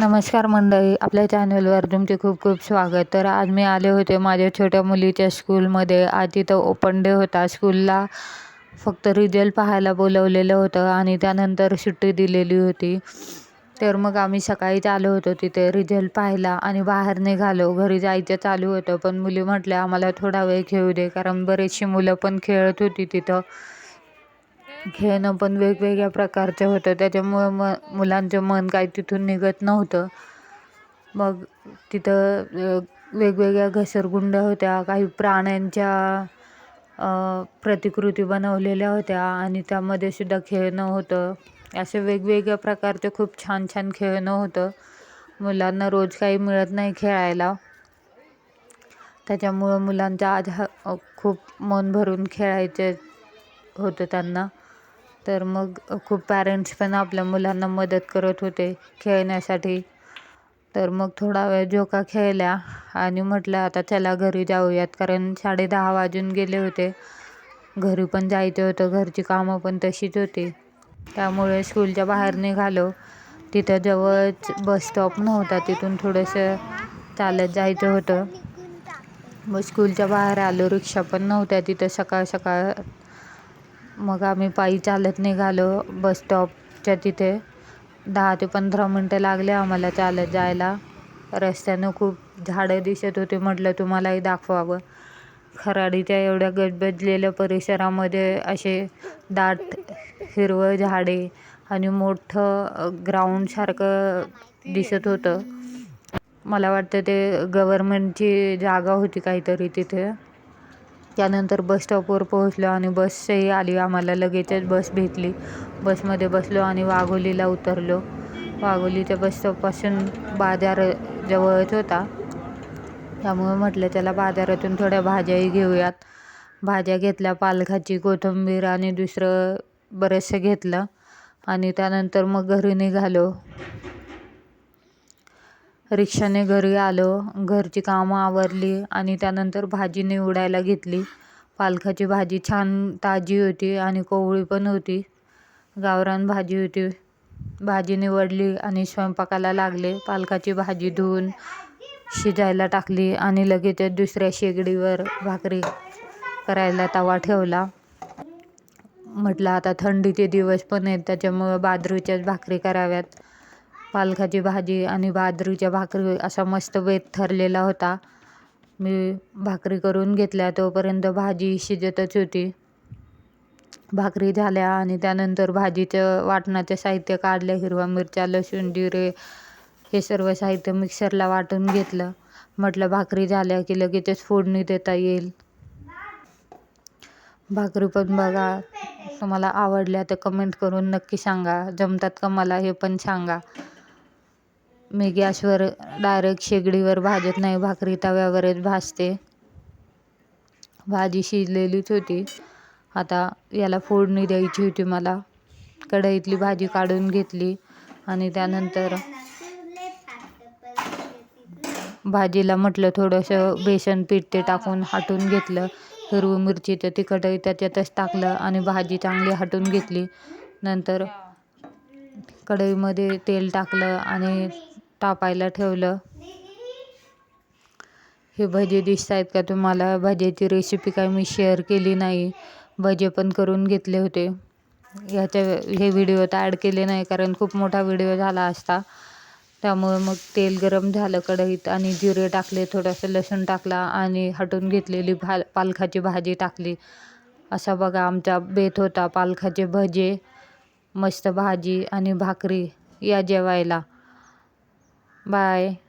नमस्कार मंडळी आपल्या चॅनलवर तुमचे खूप खूप स्वागत. तर आज मी आले होते माझ्या छोट्या मुलीच्या स्कूलमध्ये. आज तिथं ओपन डे होता. स्कूलला फक्त रिझल्ट पाहायला बोलवलेलं होतं आणि त्यानंतर सुट्टी दिलेली होती. तर मग आम्ही सकाळीच आलो होतो तिथे रिझल्ट पाहायला आणि बाहेर निघालो. घरी जायचं चालू होतं पण मुली म्हटल्या आम्हाला थोडा वेळ खेळू दे. कारण बरेचशी मुलं पण खेळत होती तिथं. खेळणं पण वेगवेगळ्या प्रकारचं होतं. त्याच्यामुळं म मुलांचं मन काही तिथून निघत नव्हतं. मग तिथं वेगवेगळ्या घसरगुंड्या होत्या. काही प्राण्यांच्या प्रतिकृती बनवलेल्या होत्या आणि त्यामध्ये सुद्धा खेळणं होतं. असे वेगवेगळ्या प्रकारचे खूप छान छान खेळणं होतं. मुलांना रोज काही मिळत नाही खेळायला. त्याच्यामुळं मुलांचं आज ह खूप मन भरून खेळायचे होतं त्यांना. तर मग खूप पॅरेंट्स पण आपल्या मुलांना मदत करत होते खेळण्यासाठी. तर मग थोडा वेळ झोका खेळल्या आणि म्हटलं आता चला घरी जाऊयात. कारण साडे दहा वाजून गेले होते. घरी पण जायचं होतं घरची कामं पण तशीच होती. त्यामुळे स्कूलच्या बाहेर निघालो. तिथं जवळच बस स्टॉप नव्हता तिथून थोडंसं चालत जायचं होतं. मग स्कूलच्या बाहेर आलो रिक्षा पण नव्हत्या तिथं सकाळ सकाळ मग आम्ही पायी चालत निघालो बस स्टॉपच्या तिथे. दहा ते पंधरा मिनटं लागले आम्हाला चालत जायला. रस्त्यानं खूप झाडं दिसत होते म्हटलं तुम्हालाही दाखवावं. खराडीच्या एवढ्या गजबजलेल्या परिसरामध्ये असे दाट हिरवं झाडे आणि मोठं ग्राउंडसारखं दिसत होतं. मला वाटतं ते गव्हर्मेंटची जागा होती काहीतरी तिथे. त्यानंतर बस स्टॉपवर पोहोचलो आणि बसही आली आम्हाला लगेचच बस भेटली. बसमध्ये बसलो आणि वाघोलीला उतरलो. वाघोलीच्या बस स्टॉपपासून बाजार जवळच होता. त्यामुळे म्हटलं त्याला बाजारातून थोड्या भाज्याही घेऊयात. भाज्या घेतल्या पालखाची कोथिंबीर आणि दुसरं बरंचसं घेतलं. आणि त्यानंतर मग घरी निघालो. रिक्षाने घरी आलो. घरची कामं आवरली आणि त्यानंतर भाजी निवडायला घेतली. पालकाची भाजी छान ताजी होती आणि कोवळी पण होती. गावरान भाजी होती. भाजी निवडली आणि स्वयंपाकाला लागले. पालकाची भाजी धुवून शिजायला टाकली आणि लगेचच दुसऱ्या शेगडीवर भाकरी करायला तवा ठेवला. म्हटलं आता थंडीचे दिवस पण आहेत त्याच्यामुळं बाजरीच्याच भाकरी कराव्यात. पालकाची भाजी आणि बाजरीच्या भाकरी असा मस्त बेत ठरलेला होता. मी भाकरी करून घेतल्या तोपर्यंत भाजी शिजतच होती. भाकरी झाल्या आणि त्यानंतर भाजीचं वाटणाचं साहित्य काढलं हिरवा मिरच्या लसूण जिरे हे सर्व साहित्य मिक्सरला वाटून घेतलं. म्हटलं भाकरी झाल्या की लगेचच फोडणी देता येईल. भाकरी पण बघा तुम्हाला आवडल्या तर कमेंट करून नक्की सांगा. जमतात का मला हे पण सांगा. मी गॅसवर डायरेक्ट शेगडीवर भाजत नाही भाकरी तव्यावरच भाजते. भाजी शिजलेलीच होती. आता याला फोडणी द्यायची होती मला. कढईतली भाजी काढून घेतली आणि त्यानंतर भाजीला म्हटलं थोडंसं बेसन पीठ ते टाकून हाटून घेतलं. हिरवी मिरचीचं तिखटही त्याच्यातच टाकलं आणि भाजी चांगली हाटून घेतली. नंतर कढईमध्ये तेल टाकलं आणि तापायला ठेवलं. हे भजे दिसत आहेत का तुम्हाला? भज्याची रेसिपी काय मी शेअर केली नाही. भजे पण करून घेतले होते. ह्याच्या हे व्हिडिओत ॲड केले नाही कारण खूप मोठा व्हिडिओ झाला असता. त्यामुळे मग तेल गरम झालं कढईत आणि जिरे टाकले थोडंसं लसूण टाकला आणि हटून घेतलेली भा पालखाची भाजी टाकली. असा बघा आमचा बेत होता पालखाचे भजे मस्त भाजी आणि भाकरी या जेवायला. Bye.